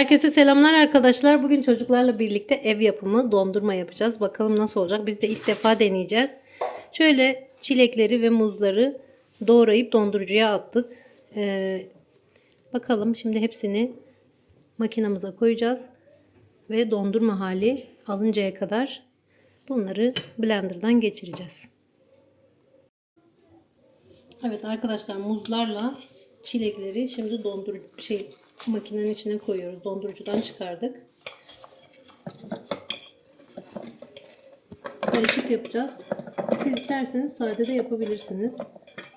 Herkese selamlar arkadaşlar. Bugün çocuklarla birlikte ev yapımı dondurma yapacağız. Bakalım nasıl olacak. Biz de ilk defa deneyeceğiz. Şöyle çilekleri ve muzları doğrayıp dondurucuya attık. Ee, bakalım şimdi hepsini makinamıza koyacağız. Ve dondurma hali alıncaya kadar bunları blenderdan geçireceğiz. Evet arkadaşlar muzlarla çilekleri şimdi dondur şey makinenin içine koyuyoruz. Dondurucudan çıkardık. Karışık yapacağız. Siz isterseniz sade de yapabilirsiniz.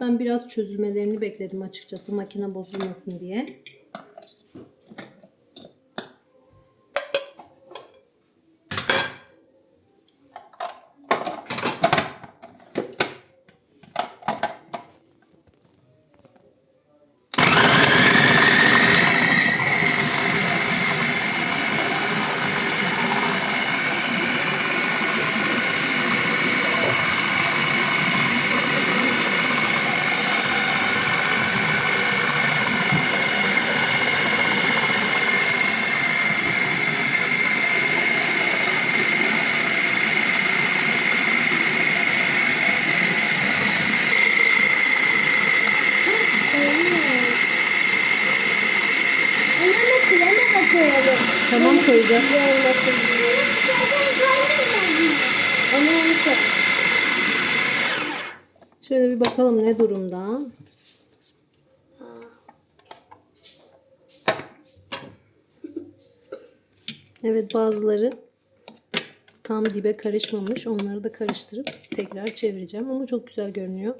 Ben biraz çözülmelerini bekledim açıkçası makine bozulmasın diye. Anne krema da koyalım. Unutun. Şöyle bir bakalım ne durumda. Evet bazıları tam dibe karışmamış. Onları da karıştırıp tekrar çevireceğim. Ama çok güzel görünüyor.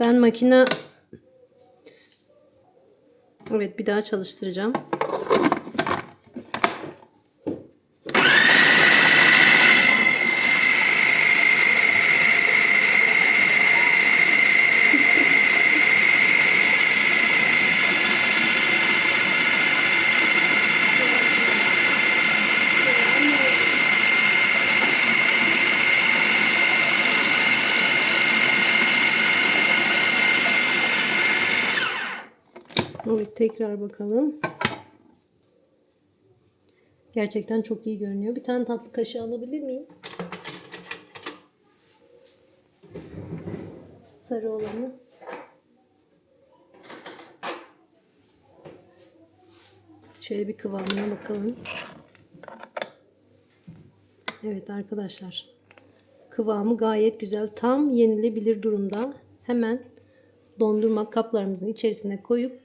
Ben makine Evet bir daha çalıştıracağım. Evet tekrar bakalım. Gerçekten çok iyi görünüyor. Bir tane tatlı kaşığı alabilir miyim? Sarı olanı. Şöyle bir kıvamına bakalım. Evet arkadaşlar. Kıvamı gayet güzel. Tam yenilebilir durumda. Hemen dondurma kaplarımızın içerisine koyup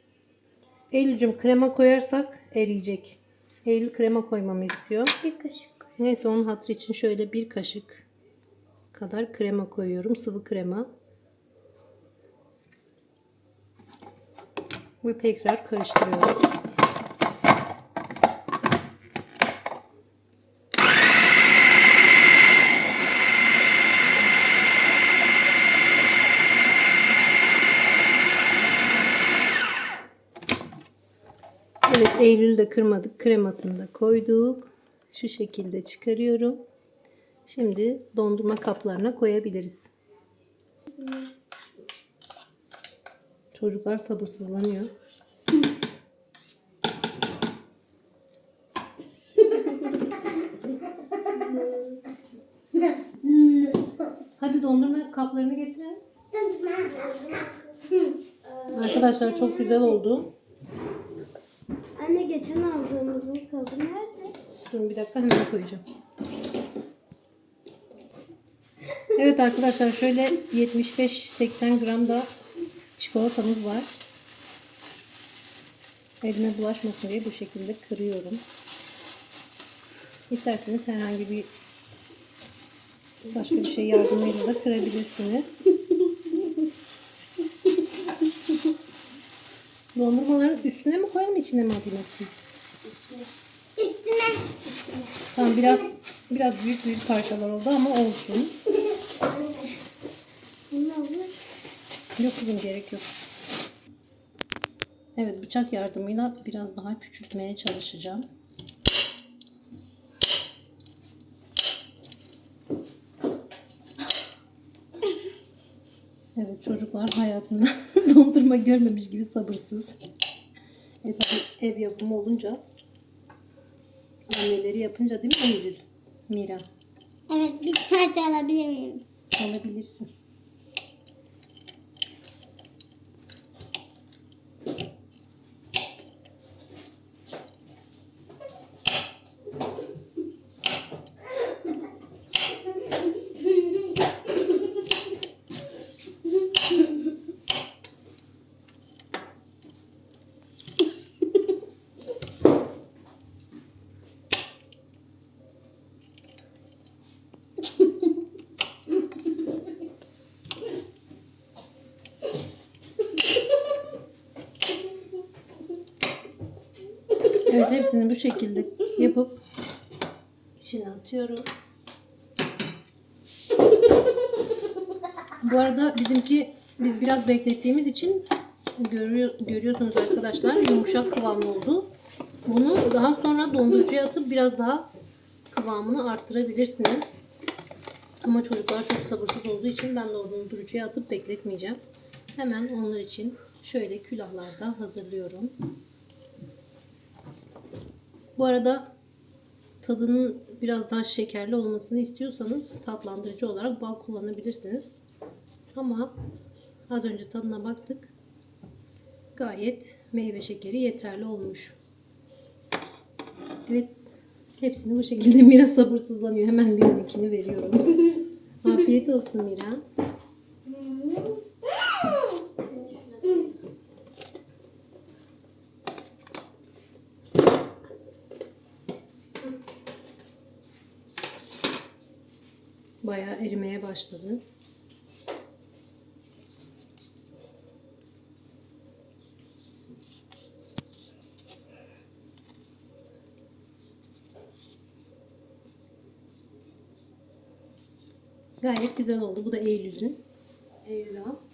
Eylül'cüm krema koyarsak eriyecek. Eylül krema koymamı istiyor. Bir kaşık. Neyse onun hatırı için şöyle bir kaşık kadar krema koyuyorum. Sıvı krema. Ve tekrar karıştırıyoruz. Evet Eylül'ü de kırmadık. Kremasını da koyduk. Şu şekilde çıkarıyorum. Şimdi dondurma kaplarına koyabiliriz. Çocuklar sabırsızlanıyor. Hadi dondurma kaplarını getirin. Arkadaşlar çok güzel oldu. Anne geçen aldığımızın kabı nerede? Durun bir dakika hemen koyacağım. Evet arkadaşlar şöyle 75-80 gram da çikolatamız var. Elime bulaşmasın diye bu şekilde kırıyorum. İsterseniz herhangi bir başka bir şey yardımıyla da kırabilirsiniz. Dondurmaların üstüne mi koyalım içine mi atayım hepsini? Üstüne. Tamam biraz biraz büyük büyük parçalar oldu ama olsun. Yok kızım gerek yok. Evet bıçak yardımıyla biraz daha küçültmeye çalışacağım. Evet çocuklar hayatında dondurma görmemiş gibi sabırsız. E tabii ev yapımı olunca anneleri yapınca değil mi Eylül? Mira Evet bir parça alabilir miyim? alabilirsin. Evet hepsini bu şekilde yapıp içine atıyorum. Bu arada bizimki biz biraz beklettiğimiz için görüyor, görüyorsunuz arkadaşlar yumuşak kıvamlı oldu. Bunu daha sonra dondurucuya atıp biraz daha kıvamını arttırabilirsiniz. Ama çocuklar çok sabırsız olduğu için ben dondurucuya atıp bekletmeyeceğim. Hemen onlar için şöyle külahlarda hazırlıyorum. Bu arada tadının biraz daha şekerli olmasını istiyorsanız tatlandırıcı olarak bal kullanabilirsiniz. Ama az önce tadına baktık. Gayet meyve şekeri yeterli olmuş. Evet. Hepsini bu şekilde Mira sabırsızlanıyor. Hemen Mira'nınkini veriyorum. Afiyet olsun Mira. Bayağı erimeye başladı. Gayet güzel oldu. Bu da Eylül'ün. Eylül.